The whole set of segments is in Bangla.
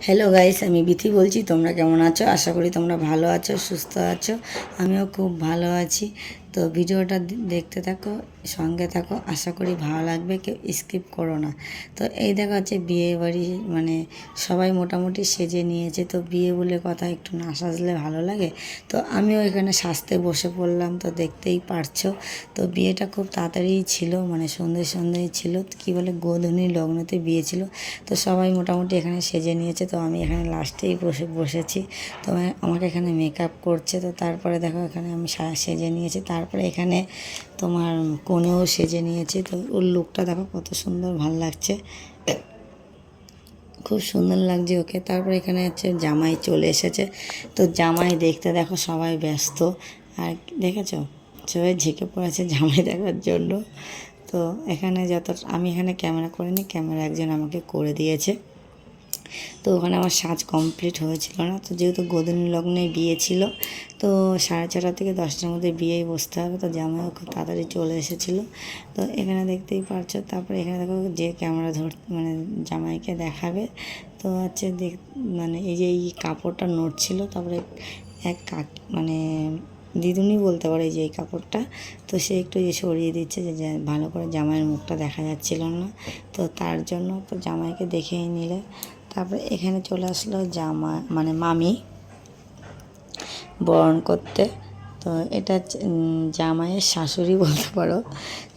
হ্যালো গাইস আমি বিথি বলছি, তোমরা কেমন আছো? আশা করি তোমরা ভালো আছো, সুস্থ আছো। আমিও খুব ভালো আছি। তো ভিডিওটা দেখতে থাকো, সঙ্গে থাকো, আশা করি ভালো লাগবে, কেউ স্কিপ করো না। তো এই দেখা হচ্ছে বিয়ে বাড়ি মানে সবাই মোটামুটি সেজে নিয়েছে, তো বিয়ে বলে কথা একটু না সাজলে ভালো লাগে। তো আমিও এখানে সাজতে বসে পড়লাম, তো দেখতেই পারছ। তো বিয়েটা খুব তাড়াতাড়ি ছিল মানে সন্ধ্যে সন্ধ্যায় ছিল, কি বলে গোধূলি লগ্নতে বিয়ে ছিল। তো সবাই মোটামুটি এখানে সেজে নিয়েছে, তো আমি এখানে লাস্টেই বসে, বসেছি। তো আমাকে এখানে মেকআপ করছে, তো তারপরে দেখো এখানে আমি সেজে নিয়েছি তারপরে এখানে তোমার কোণেও সেজে নিয়েছি। তো ওর লুকটা দেখো কত সুন্দর, ভালো লাগছে। খুব সুন্দর লাগছে ওকে। তারপর এখানে হচ্ছে জামাই চলে এসেছে। তো জামাই দেখতে দেখো সবাই ব্যস্ত। আর দেখেছ? সবাই ঝেঁকে পড়েছে জামাই দেখার জন্য। তো এখানে যত, আমি এখানে ক্যামেরা করিনি, ক্যামেরা একজন আমাকে করে দিয়েছে। তো ওখানে আমার সাজ কমপ্লিট হয়েছিল না। তো যেহেতু গোধূলি লগ্নে বিয়ে ছিল, তো সাড়ে ছটা থেকে দশটার মধ্যে বিয়েই বসতে হবে। তো জামাইও খুব তাড়াতাড়ি চলে এসেছিল। তো এখানে দেখতেই পারছ, তারপরে এখানে দেখো যে ক্যামেরা ধর মানে জামাইকে দেখাবে। তো হচ্ছে দেখ মানে এই যে এই কাপড়টা নড়ছিল, তারপরে এক কাক মানে দিদুনি বলতে পারে যে এই কাপড়টা। তো সে একটু যে সরিয়ে দিচ্ছে যে ভালো করে জামাইয়ের মুখটা দেখা যাচ্ছিল না। তো তার জন্য তো জামাইকে দেখেই নিলে। তারপরে এখানে চলে আসলো জামা মানে মামি বরণ করতে। তো এটা জামাইয়ের শাশুড়ি বলতে পারো।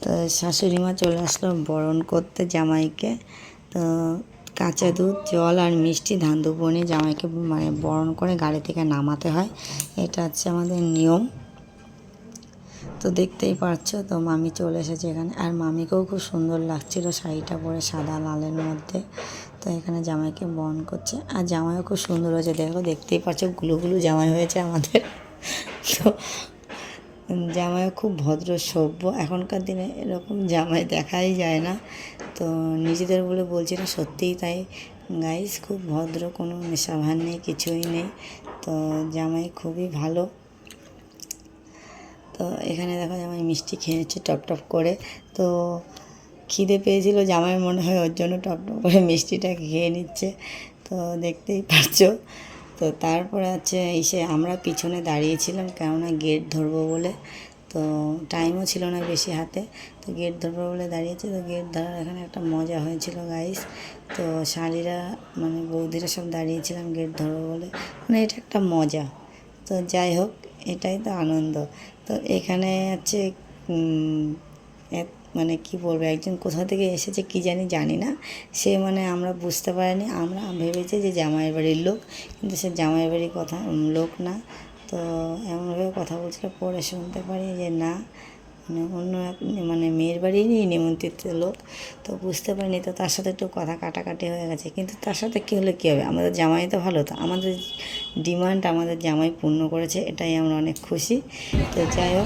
তো শাশুড়ি মা চলে আসলো বরণ করতে জামাইকে। তো কাঁচা দুধ, জল আর মিষ্টি ধান দুপুর জামাইকে মানে বরণ করে গাড়ি থেকে নামাতে হয়। এটা হচ্ছে আমাদের নিয়ম। তো দেখতেই পারছ তো মামি চলে এসেছে এখানে। আর মামিকেও খুব সুন্দর লাগছিল শাড়িটা পরে সাদা লালের মধ্যে। তো এখানে জামাইকে বরণ করছে। আর জামাইও খুব সুন্দর হয়েছে। দেখো, দেখতেই পাচ্ছো গুলো গুলো জামাই হয়েছে আমাদের। তো, জামাইও খুব ভদ্র, সভ্য। এখনকার দিনে এরকম জামাই দেখাই যায় না। তো নিজেদের বলে বলছি না, সত্যিই তাই। গাইস খুব ভদ্র, কোনো নেশাভান নেই, কিছুই নেই। তো জামাই খুবই ভালো। তো এখানে দেখো জামাই মিষ্টি খেয়ে নিচ্ছে টপ টপ করে। তো খিদে পেয়েছিল, জামাই মনে হয় ওর জন্য টপ টপ করে মিষ্টিটা খেয়ে নিচ্ছে। তো দেখতেই পাচ্ছো। তো তারপরে হচ্ছে এসে আমরা পিছনে দাঁড়িয়েছিলাম, কেননা গেট ধরবো বলে। তো টাইমও ছিল না বেশি হাতে। তো গেট ধরবো বলে দাঁড়িয়েছে। তো গেট ধরার এখানে একটা মজা হয়েছিল গাইস তো শালিরা মানে বৌদিরা সব দাঁড়িয়েছিলাম গেট ধরবো বলে। মানে এটা একটা মজা। তো যাই হোক, এটাই তো আনন্দ। তো এখানে হচ্ছে মানে কি বলব, একজন কোথা থেকে এসেছে কি জানি জানি না। সে মানে আমরা বুঝতে পারিনি, আমরা ভেবেছি যে জামাইয়ের বাড়ির লোক, কিন্তু সে জামাইয়ের বাড়ির কথা লোক না। তো এমনভাবে কথা বলছিল, পরে শুনতে পারি যে না মানে অন্য এক মানে মেয়ের বাড়িরই নিমন্ত্রিত লোক। তো বুঝতে পারিনি তো তার সাথে একটু কথা কাটাকাটি হয়ে গেছে। কিন্তু তার সাথে কী হলে কী হবে? আমাদের জামাই তো ভালো তো আমাদের ডিমান্ড আমাদের জামাই পূর্ণ করেছে এটাই আমরা অনেক খুশি। তো যাই হোক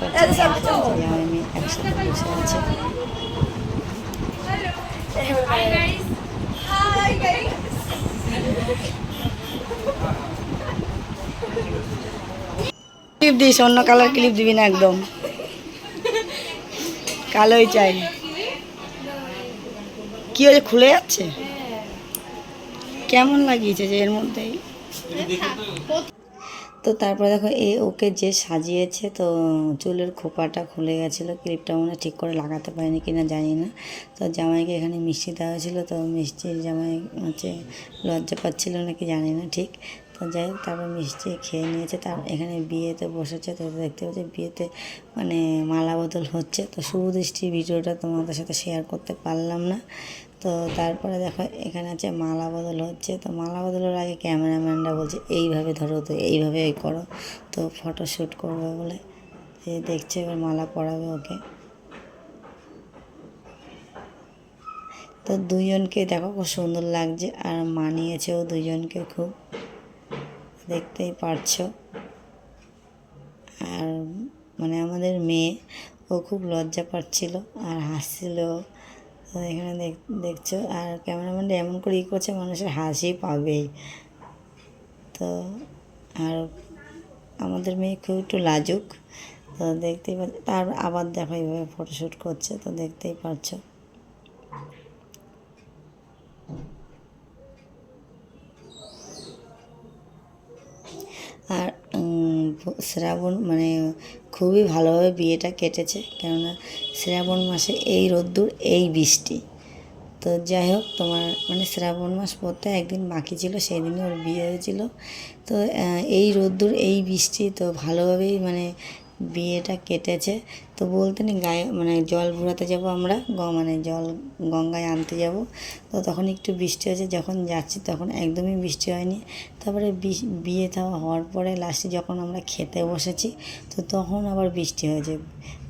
পাচ্ছেন জামাই মেয়ে একসাথে বসে আছে. ক্লিপ দিস অন্য কালার ক্লিপ দিবি না একদম। কালোই চাই। কি হয়েছে, খুলে যাচ্ছে? কেমন লাগিয়েছে যে এর মধ্যেই? তো তারপরে দেখো, এ ওকে যে সাজিয়েছে, তো চুলের খোপাটা খুলে গেছিল। ক্লিপটা মনে ঠিক করে লাগাতে পারিনি কিনা জানি না। তো জামাইকে এখানে মিষ্টি দেওয়া হয়েছিলো, তো মিষ্টির জামাই হচ্ছে লজ্জা পাচ্ছিল নাকি জানি না ঠিক। তো যাই হোক, তারপর মিষ্টি খেয়ে নিয়েছে। তার এখানে বিয়েতে বসেছে, তো দেখতে পাচ্ছি বিয়েতে মানে মালা বদল হচ্ছে। তো শুভদৃষ্টি ভিডিওটা তোমাদের সাথে শেয়ার করতে পারলাম না। তো তারপরে দেখো, এখানে আছে মালা বদল হচ্ছে। তো মালা বদলের আগে ক্যামেরাম্যানরা বলছে, এইভাবে ধরো তো, এইভাবে এই করো তো ফটো শ্যুট করবে বলে। এই দেখছে, এবার মালা পরাবে ওকে। তো দুজনকে দেখো, খুব সুন্দর লাগছে। আর মানিয়েছেও দুজনকে খুব। দেখতেই পারছ। আর মানে আমাদের মেয়ে, ও খুব লজ্জা পাচ্ছিল আর হাসছিল। এখানে দেখ, দেখছ, আর ক্যামেরাম্যানটা এমন করে ই করছে, মানুষের হাসি পাবেই। তো আর আমাদের মেয়ে খুব একটু লাজুক। তো দেখতেই পাচ্ছ, তার আবার দেখো এইভাবে ফটোশ্যুট করছে, তো দেখতেই পাচ্ছ আর শ্রাবণ মানে খুবই ভালোভাবে বিয়েটা কেটেছে। কেননা শ্রাবণ মাসে এই রোদ্দুর, এই বৃষ্টি। তো যাই হোক, তোমার মানে শ্রাবণ মাস পড়তে একদিন বাকি ছিল সেই দিনে ওর বিয়ে হয়েছিল। তো এই রোদ্দুর, এই বৃষ্টি তো ভালোভাবেই মানে বিয়েটা কেটেছে। তো বলতে নেই, গায়ে মানে জল ভরাতে যাব আমরা, গ- মানে জল গঙ্গায় আনতে যাব। তো তখন একটু বৃষ্টি হয়েছে, যখন যাচ্ছি তখন একদমই বৃষ্টি হয়নি। তারপরে বিয়ে থাওয়া হওয়ার পরে লাস্টে যখন আমরা খেতে বসেছি, তো তখন আবার বৃষ্টি হয়েছে।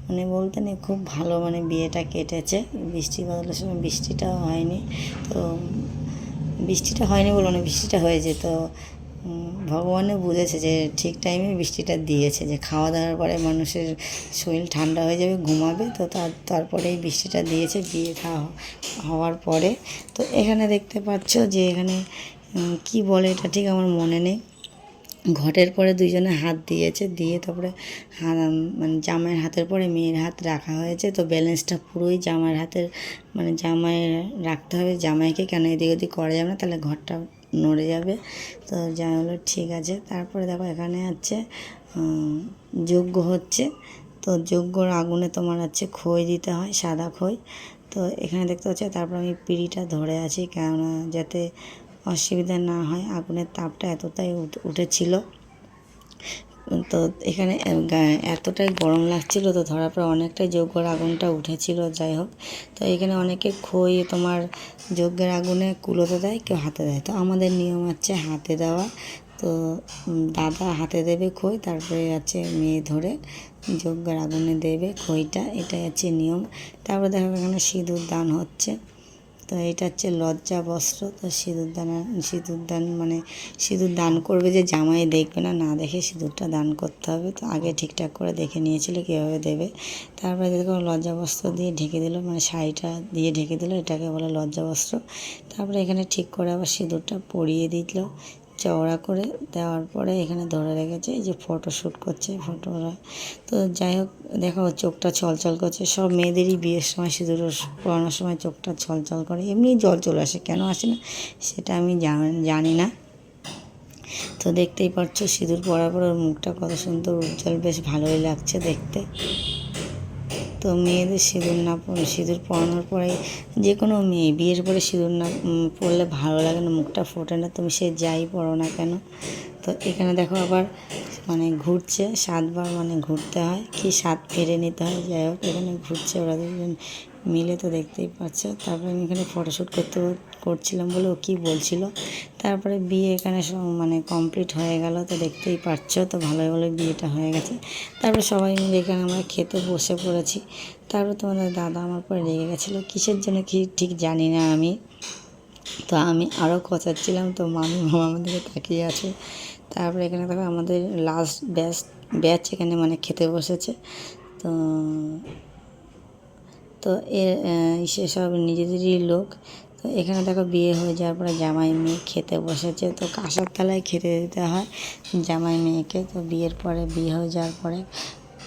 মানে বলতে নেই, খুব ভালো মানে বিয়েটা কেটেছে। বৃষ্টি বদলের সময় বৃষ্টিটাও হয়নি। তো বৃষ্টিটা হয়নি বলো না বৃষ্টিটা হয়েছে। তো ভগবানও বুঝেছে যে ঠিক টাইমে বৃষ্টিটা দিয়েছে, যে খাওয়া দাওয়ার পরে মানুষের শরীর ঠান্ডা হয়ে যাবে, ঘুমাবে, তো তার, তারপরেই বৃষ্টিটা দিয়েছে বিয়ে খাওয়া হওয়ার পরে, তো এখানে দেখতে পাচ্ছ যে এখানে কি বলে এটা ঠিক আমার মনে নেই। ঘটের পরে দুইজনে হাত দিয়েছে, দিয়ে তারপরে হাত মানে জামাইয়ের হাতের পরে মেয়ের হাত রাখা হয়েছে, তো ব্যালেন্সটা পুরোই জামাইয়ের হাতের মানে জামাই রাখতে হবে, জামাইকে কেন এদিক ওদিক করা যাবে না, তাহলে ঘরটা নড়ে যাবে। তো যাই হলো, ঠিক আছে। তারপরে দেখো, এখানে যোগ্য যজ্ঞ হচ্ছে। তো যজ্ঞর আগুনে তোমার হচ্ছে খই দিতে হয়, সাদা খই। তো এখানে দেখতে হচ্ছে তারপর আমি পিড়িটা ধরে আছি, কেননা যাতে অসুবিধা না হয়, আগুনের তাপটা এতটাই উঠ- উঠেছিল। তো এখানে এতটাই গরম লাগছিল তো ধরার পর অনেকটাই যজ্ঞের আগুনটা উঠেছিল, যাই হোক। তো এখানে অনেকে খই তোমার যজ্ঞের আগুনে কুলোতে দেয়, কেউ হাতে দেয়। তো আমাদের নিয়ম হচ্ছে হাতে দেওয়া। তো দাদা হাতে দেবে খই, তারপরে আছে মেয়ে ধরে যজ্ঞের আগুনে দেবে খইটা, এটাই হচ্ছে নিয়ম। তারপরে দেখো এখানে সিঁদুর দান হচ্ছে। তো এটা হচ্ছে লজ্জা বস্ত্র। তো সিঁদুর দান সিঁদুর দান মানে সিঁদুর দান করবে যে জামাই দেখবে না না দেখে সিঁদুরটা দান করতে হবে। তো আগে ঠিকঠাক করে দেখে নিয়েছিল কীভাবে দেবে। তারপরে দেখো লজ্জা বস্ত্র দিয়ে ঢেকে দিল মানে শাড়িটা দিয়ে ঢেকে দিল, এটাকে বলে লজ্জা বস্ত্র। তারপরে এখানে ঠিক করে আবার সিঁদুরটা পরিয়ে দিল। চওড়া করে দেওয়ার পরে এখানে ধরে রেখেছে, এই যে ফটো শ্যুট করছে ফটোরা। তো যাই হোক, দেখো চোখটা ছলছল করছে, সব মেয়েদেরই বিয়ের সময়, সিঁদুর পড়ানোর সময় চোখটা ছলছল করে, এমনি জল চলে আসে, কেন আসে না সেটা আমি জানি না। তো দেখতেই পাচ্ছ সিঁদুর পরার পর ওর মুখটা কত সুন্দর উজ্জ্বল, বেশ ভালোই লাগছে দেখতে। তো মেয়েদের সিঁদুর না সিঁদুর পরানোর পরে যে কোনো মেয়ে, বিয়ের পরে সিঁদুর না পড়লে পরলে ভালো লাগে না, মুখটা ফোটে না, তুমি সে যাই পড়ো না কেন? তো এখানে দেখো আবার মানে ঘুরছে, সাতবার মানে ঘুরতে হয়, কি সাত ফেরে নিতে হয়, যাই হোক, এখানে ঘুরছে ওরা দুজন। মিলে তো দেখতেই পাচ্ছ। তারপরে আমি এখানে ফটোশ্যুট করতে করছিলাম বলে ও কী বলছিল। তারপরে বিয়ে এখানে মানে কমপ্লিট হয়ে গেল তো দেখতেই পাচ্ছ। তো ভালোই ভালো বিয়েটা হয়ে গেছে। তারপরে সবাই মিলে এখানে আমরা খেতে বসে পড়েছি। তারপর তোমাদের দাদা আমার পরে রেগে গেছিল। কিসের জন্য কি ঠিক জানি না আমি। তো আমি আরও কচাচ্ছিলাম তো মামি, মামা আমাদেরকে তাকিয়ে আছে। তারপরে এখানে দেখো আমাদের লাস্ট ব্যাচ ব্যাচ এখানে মানে খেতে বসেছে। তো তো আহ, সেসব নিজেদেরই লোক। তো এখানে দেখো বিয়ে হয়ে যাওয়ার পরে জামাই মেয়ে খেতে বসেছে। তো কাঁসার থালায় খেতে দিতে হয় জামাই মেয়েকে। তো বিয়ের পরে বিয়ে হয়ে যাওয়ার পরে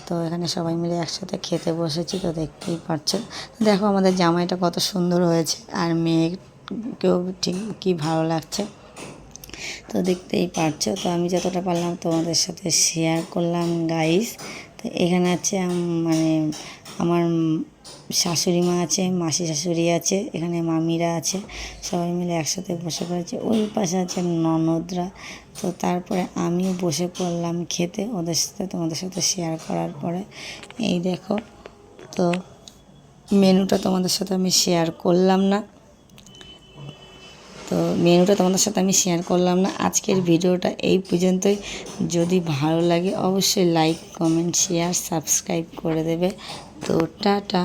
তো এখানে সবাই মিলে একসাথে খেতে বসেছি তো দেখতেই পাচ্ছ। দেখো আমাদের জামাইটা কত সুন্দর হয়েছে আর মেয়েকেও ঠিক কি ভালো লাগছে। তো দেখতেই পারছ তো আমি যতটা পারলাম তোমাদের সাথে শেয়ার করলাম গাইস তো এখানে আছে মানে আমার শাশুড়ি মা আছে, মাসি শাশুড়ি আছে, এখানে মামিরা আছে, সবাই মিলে একসাথে বসে পড়েছে। ওই পাশে আছে ননদরা। তো তারপরে আমিও বসে পড়লাম খেতে ওদের সাথে, তোমাদের সাথে শেয়ার করার পরে। এই দেখো, তো মেনুটা তোমাদের সাথে আমি শেয়ার করলাম না। তো মেনুটা তোমাদের সাথে আমি শেয়ার করলাম না। আজকের ভিডিওটা এই পর্যন্তই। যদি ভালো লাগে অবশ্যই লাইক কমেন্ট শেয়ার সাবস্ক্রাইব করে দেবে। তো টাটা।